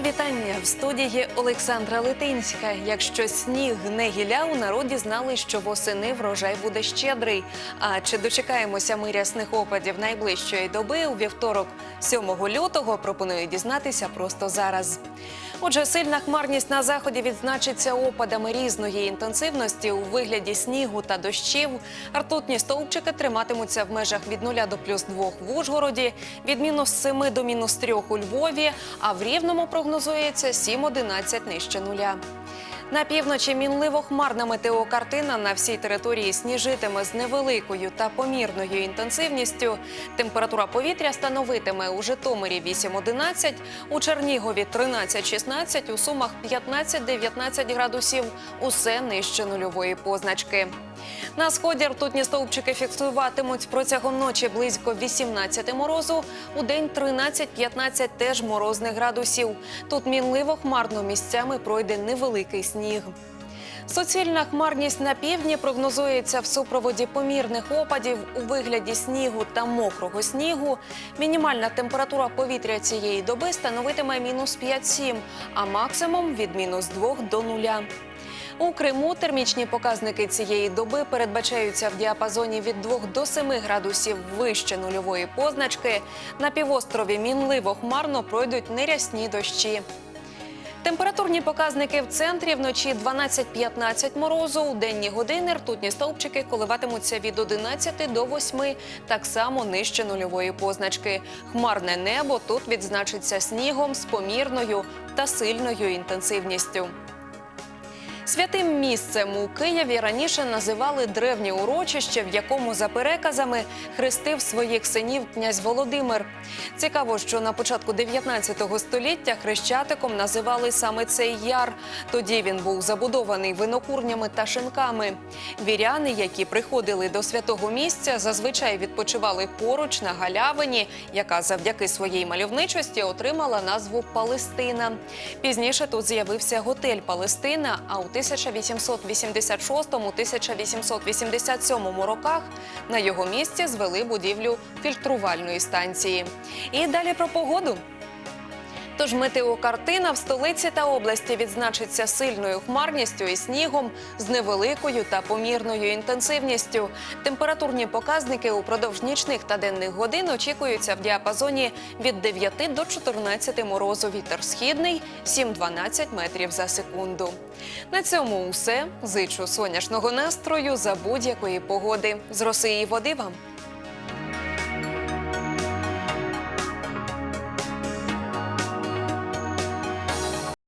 вітання в студії Олександра Литинська. Якщо сніг не гіля, у народі знали, що восени врожай буде щедрий. А чи дочекаємося ми рясних опадів найближчої доби у вівторок, 7 лютого, пропоную дізнатися просто зараз. Отже, сильна хмарність на заході відзначиться опадами різної інтенсивності у вигляді снігу та дощів. Ртутні стовпчики триматимуться в межах від 0 до плюс 2 в Ужгороді, від мінус 7 до мінус 3 у Львові, а в Рівному прогнозується 7-11 нижче нуля. На півночі мінливо хмарна метеокартина на всій території сніжитиме з невеликою та помірною інтенсивністю. Температура повітря становитиме у Житомирі 8-11, у Чернігові 13-16, у Сумах 15-19 градусів. Усе нижче нульової позначки. На сході ртутні стовпчики фіксуватимуть протягом ночі близько 18 морозу. У день 13-15 теж морозних градусів. Тут мінливо хмарно місцями пройде невеликий сніг. Суцільна хмарність на півдні прогнозується в супроводі помірних опадів у вигляді снігу та мокрого снігу. Мінімальна температура повітря цієї доби становитиме мінус 5-7, а максимум від мінус 2 до нуля. У Криму термічні показники цієї доби передбачаються в діапазоні від 2 до 7 градусів вище нульової позначки. На півострові мінливо хмарно пройдуть нерясні дощі. Температурні показники в центрі вночі 12-15 морозу. У денні години ртутні стовпчики коливатимуться від 11 до 8, так само нижче нульової позначки. Хмарне небо тут відзначиться снігом з помірною та сильною інтенсивністю. Святим місцем у Києві раніше називали древнє урочище, в якому за переказами хрестив своїх синів князь Володимир. Цікаво, що на початку 19 століття хрещатиком називали саме цей яр. Тоді він був забудований винокурнями та шинками. Віряни, які приходили до святого місця, зазвичай відпочивали поруч на галявині, яка завдяки своїй мальовничості отримала назву Палестина. Пізніше тут з'явився готель Палестина. А у 1886-1887 роках на його місці звели будівлю фільтрувальної станції. І далі про погоду. Тож метеокартина в столиці та області відзначиться сильною хмарністю і снігом з невеликою та помірною інтенсивністю. Температурні показники упродовж нічних та денних годин очікуються в діапазоні від 9 до 14 морозу. Вітер східний 7-12 метрів за секунду. На цьому усе. Зичу сонячного настрою за будь-якої погоди. З роси і води вам.